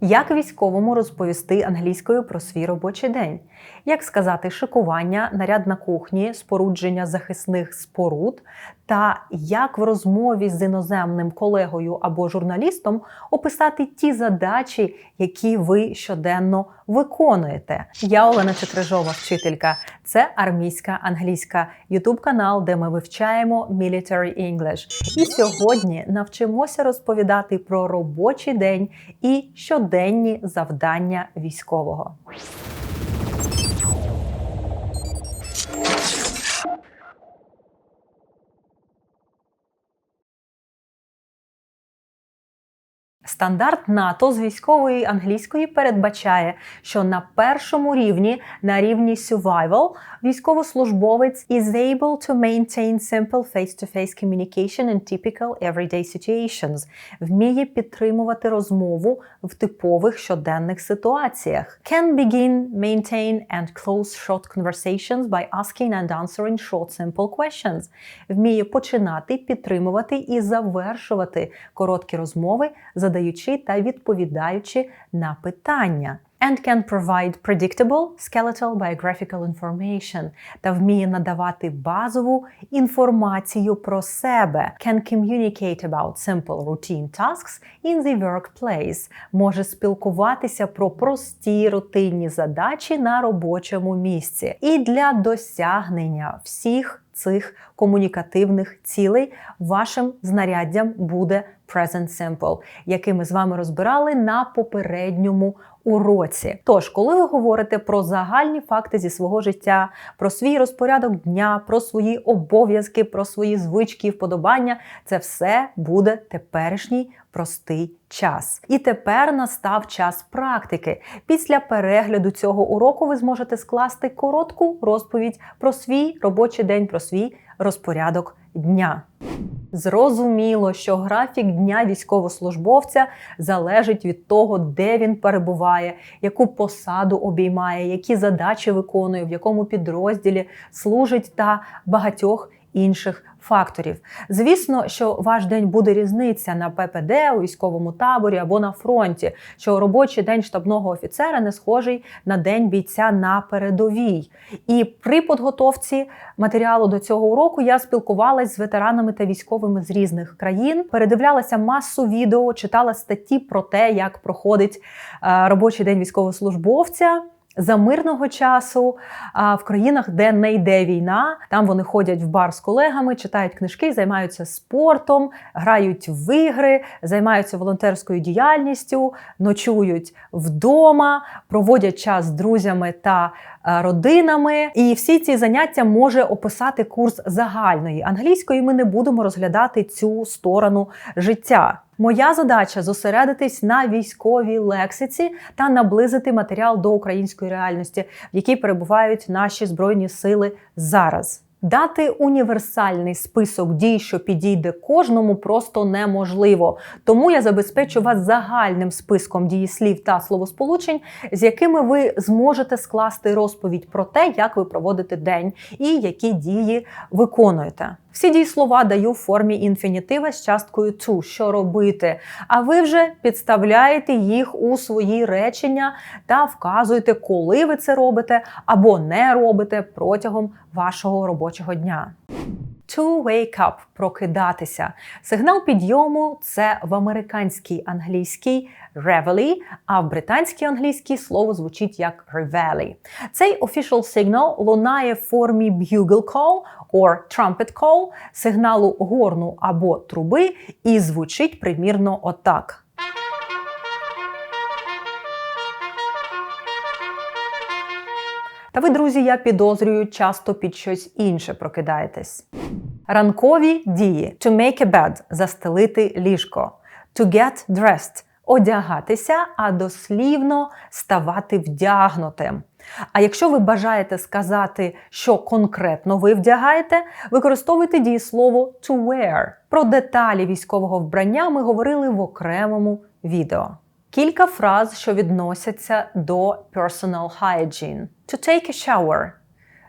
Як військовому розповісти англійською про свій робочий день? Як сказати шикування, наряд на кухні, спорудження захисних споруд, та як в розмові з іноземним колегою або журналістом описати ті задачі, які ви щоденно виконуєте? Я Олена Чекрижова, вчителька. Це армійська англійська ютуб канал, де ми вивчаємо Military English. І сьогодні навчимося розповідати про робочий день і щоденні завдання військового. Стандарт НАТО з військової англійської передбачає, що на першому рівні, на рівні survival, військовослужбовець is able to maintain simple face-to-face communication in typical everyday situations, вміє підтримувати розмову в типових щоденних ситуаціях. Can begin, maintain and close short conversations by asking and answering short simple questions. Вміє починати, підтримувати і завершувати короткі розмови, задаючи та відповідаючи на питання. And can provide predictable skeletal biographical information та вміє надавати базову інформацію про себе. Can communicate about simple routine tasks in the workplace. Може спілкуватися про прості рутинні задачі на робочому місці. І для досягнення всіх цих комунікативних цілей вашим знаряддям буде Present Simple, який ми з вами розбирали на попередньому уроці. Тож, коли ви говорите про загальні факти зі свого життя, про свій розпорядок дня, про свої обов'язки, про свої звички і вподобання, це все буде теперішній простий час. І тепер настав час практики. Після перегляду цього уроку ви зможете скласти коротку розповідь про свій робочий день, про свій розпорядок дня. Зрозуміло, що графік дня військовослужбовця залежить від того, де він перебуває, яку посаду обіймає, які задачі виконує, в якому підрозділі служить та багатьох інших факторів. Звісно, що ваш день буде різниця на ППД у військовому таборі або на фронті, що робочий день штабного офіцера не схожий на день бійця на передовій. І при підготовці матеріалу до цього уроку я спілкувалась з ветеранами та військовими з різних країн, передивлялася масу відео, читала статті про те, як проходить е, робочий день військовослужбовця. За мирного часу в країнах, де не йде війна, там вони ходять в бар з колегами, читають книжки, займаються спортом, грають в ігри, займаються волонтерською діяльністю, ночують вдома, проводять час з друзями та родинами. І всі ці заняття може описати курс загальної англійської. Ми не будемо розглядати цю сторону життя. Моя задача зосередитись на військовій лексиці та наблизити матеріал до української реальності, в якій перебувають наші збройні сили зараз. Дати універсальний список дій, що підійде кожному, просто неможливо. Тому я забезпечу вас загальним списком дієслів та словосполучень, з якими ви зможете скласти розповідь про те, як ви проводите день і які дії виконуєте. Всі дієслова даю в формі інфінітива з часткою to, що робити. А ви вже підставляєте їх у свої речення та вказуєте, коли ви це робите або не робите протягом вашого робочого дня. To wake up прокидатися. Сигнал підйому це в американській англійській reveille, а в британській англійській слово звучить як reveille. Цей official signal лунає в формі bugle call or trumpet call, сигналу горну або труби, і звучить примірно отак. Та ви, друзі, я підозрюю, часто під щось інше прокидаєтесь. Ранкові дії: to make a bed – застелити ліжко, to get dressed – одягатися, а дослівно ставати вдягнутим. А якщо ви бажаєте сказати, що конкретно ви вдягаєте, використовуйте дієслово to wear. Про деталі військового вбрання ми говорили в окремому відео. Кілька фраз, що відносяться до personal hygiene. To take a shower,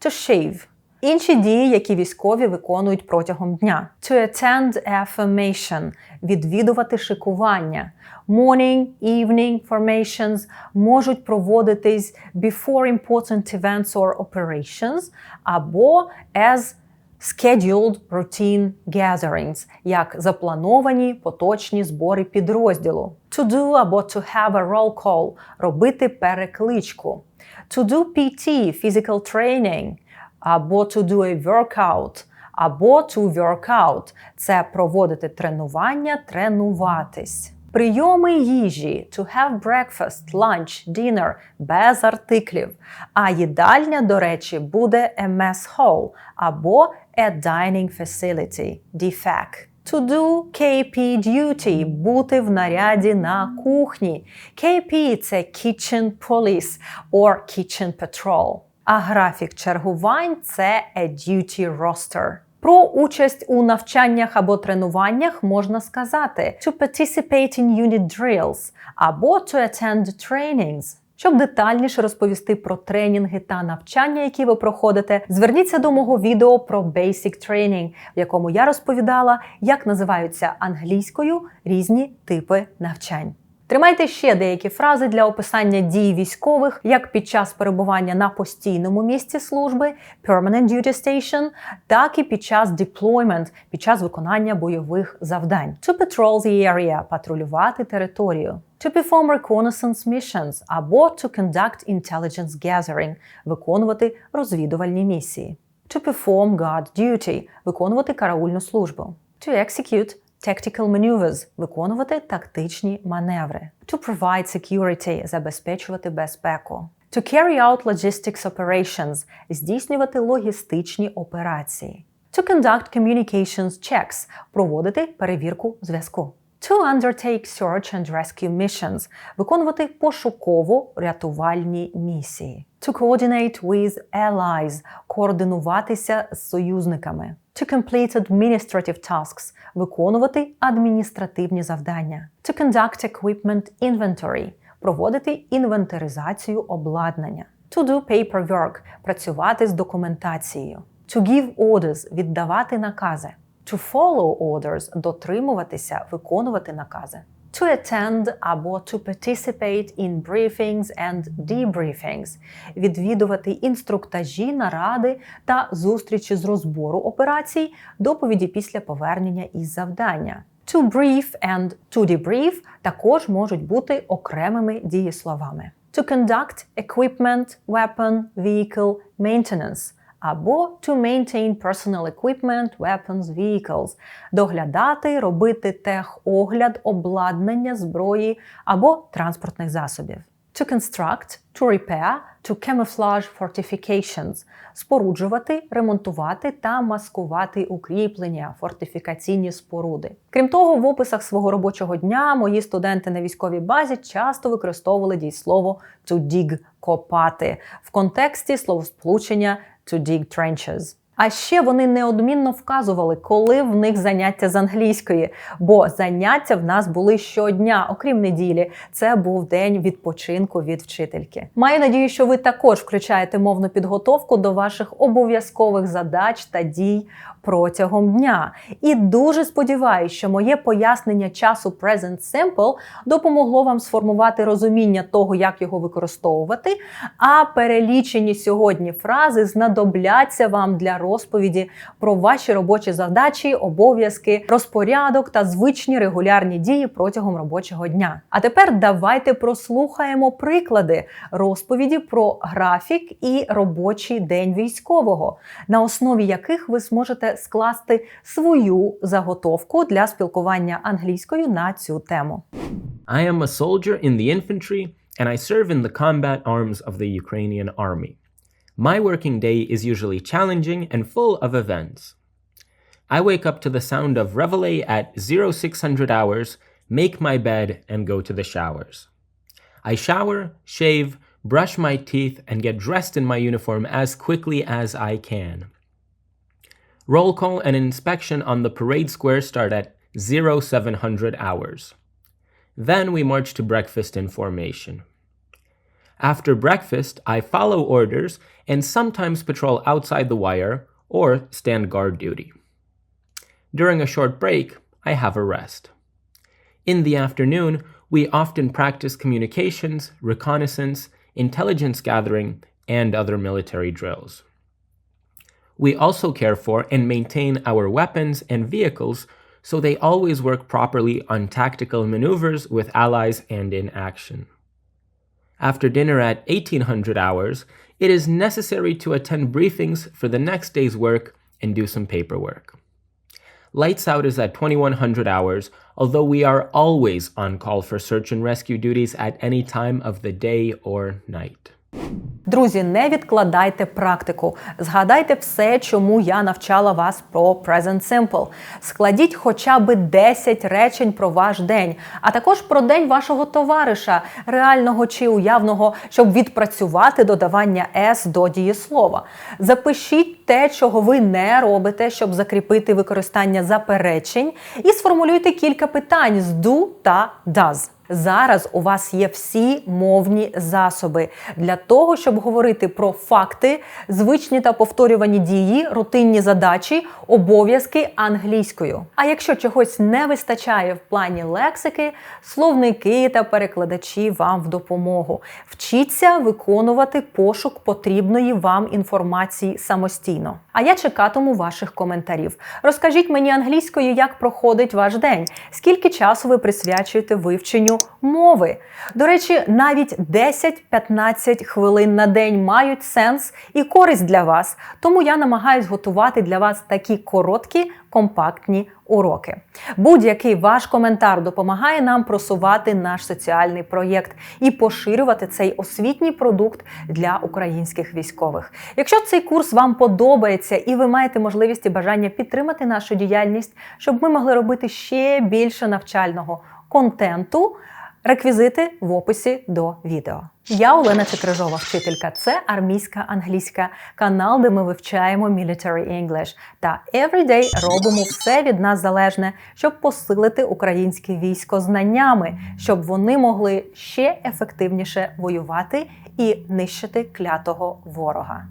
to shave. Інші дії, які військові виконують протягом дня. To attend affirmation – відвідувати шикування. Morning, evening formations можуть проводитись before important events or operations або as scheduled routine gatherings, як заплановані поточні збори підрозділу. To do або to have a roll call – робити перекличку. To do PT – physical training, або to do a workout, або to work out – це проводити тренування, тренуватись. Прийоми їжі to have breakfast, lunch, dinner без артиклів. А їдальня, до речі, буде a mess hall або a dining facility DFAC. To do KP duty бути в наряді на кухні. KP – це Kitchen Police or Kitchen Patrol. А графік чергувань це a duty roster. Про участь у навчаннях або тренуваннях можна сказати to participate in unit drills або to attend trainings. Щоб детальніше розповісти про тренінги та навчання, які ви проходите, зверніться до мого відео про Basic Training, в якому я розповідала, як називаються англійською різні типи навчань. Тримайте ще деякі фрази для описання дій військових як під час перебування на постійному місці служби permanent duty station, так і під час deployment, під час виконання бойових завдань. To patrol the area – патрулювати територію. To perform reconnaissance missions або to conduct intelligence gathering – виконувати розвідувальні місії. To perform guard duty – виконувати караульну службу. To execute Tactical maneuvers – виконувати тактичні маневри. To provide security – забезпечувати безпеку. To carry out logistics operations – здійснювати логістичні операції. To conduct communications checks – проводити перевірку зв'язку. To undertake search and rescue missions – виконувати пошуково-рятувальні місії. To coordinate with allies – координуватися з союзниками. To complete administrative tasks – виконувати адміністративні завдання. To conduct equipment inventory – проводити інвентаризацію обладнання. To do paperwork – працювати з документацією. To give orders – віддавати накази. To follow orders – дотримуватися, виконувати накази. To attend або to participate in briefings and debriefings – відвідувати інструктажі, наради та зустрічі з розбору операцій, доповіді після повернення із завдання. To brief and to debrief також можуть бути окремими дієсловами. To conduct equipment, weapon, vehicle maintenance – або to maintain personal equipment, weapons, vehicles – доглядати, робити техогляд, обладнання, зброї або транспортних засобів. To construct, to repair, to camouflage fortifications – споруджувати, ремонтувати та маскувати укріплення, фортифікаційні споруди. Крім того, в описах свого робочого дня мої студенти на військовій базі часто використовували дійслово to dig – копати в контексті словосполучення to dig trenches. А ще вони неодмінно вказували, коли в них заняття з англійської, бо заняття в нас були щодня, окрім неділі. Це був день відпочинку від вчительки. Маю надію, що ви також включаєте мовну підготовку до ваших обов'язкових задач та дій протягом дня. І дуже сподіваюся, що моє пояснення часу Present Simple допомогло вам сформувати розуміння того, як його використовувати. А перелічені сьогодні фрази знадобляться вам для розповіді про ваші робочі задачі, обов'язки, розпорядок та звичні регулярні дії протягом робочого дня. А тепер давайте прослухаємо приклади розповіді про графік і робочий день військового, на основі яких ви зможете скласти свою заготовку для спілкування англійською на цю тему. I am a soldier in the infantry and I serve in the combat arms of the Ukrainian army. My working day is usually challenging and full of events. I wake up to the sound of reveille at 0600 hours, make my bed, and go to the showers. I shower, shave, brush my teeth, and get dressed in my uniform as quickly as I can. Roll call and inspection on the parade square start at 0700 hours. Then we march to breakfast in formation. After breakfast, I follow orders and sometimes patrol outside the wire or stand guard duty. During a short break, I have a rest. In the afternoon, we often practice communications, reconnaissance, intelligence gathering, and other military drills. We also care for and maintain our weapons and vehicles so they always work properly on tactical maneuvers with allies and in action. After dinner at 1800 hours, it is necessary to attend briefings for the next day's work and do some paperwork. Lights out is at 2100 hours, although we are always on call for search and rescue duties at any time of the day or night. Друзі, не відкладайте практику. Згадайте все, чому я навчала вас про Present Simple. Складіть хоча б 10 речень про ваш день, а також про день вашого товариша, реального чи уявного, щоб відпрацювати додавання S до дієслова. Запишіть те, чого ви не робите, щоб закріпити використання заперечень, і сформулюйте кілька питань з do та does. Зараз у вас є всі мовні засоби для того, щоб говорити про факти, звичні та повторювані дії, рутинні задачі, обов'язки англійською. А якщо чогось не вистачає в плані лексики, словники та перекладачі вам в допомогу. Вчіться виконувати пошук потрібної вам інформації самостійно. А я чекатиму ваших коментарів. Розкажіть мені англійською, як проходить ваш день, скільки часу ви присвячуєте вивченню мови. До речі, навіть 10-15 хвилин на день мають сенс і користь для вас, тому я намагаюсь готувати для вас такі короткі, компактні уроки. Будь-який ваш коментар допомагає нам просувати наш соціальний проєкт і поширювати цей освітній продукт для українських військових. Якщо цей курс вам подобається і ви маєте можливість і бажання підтримати нашу діяльність, щоб ми могли робити ще більше навчального контенту. Реквізити в описі до відео. Я Олена Чекрижова, вчителька. Це армійська англійська канал, де ми вивчаємо Military English. Та everyday робимо все від нас залежне, щоб посилити українське військо знаннями, щоб вони могли ще ефективніше воювати і нищити клятого ворога.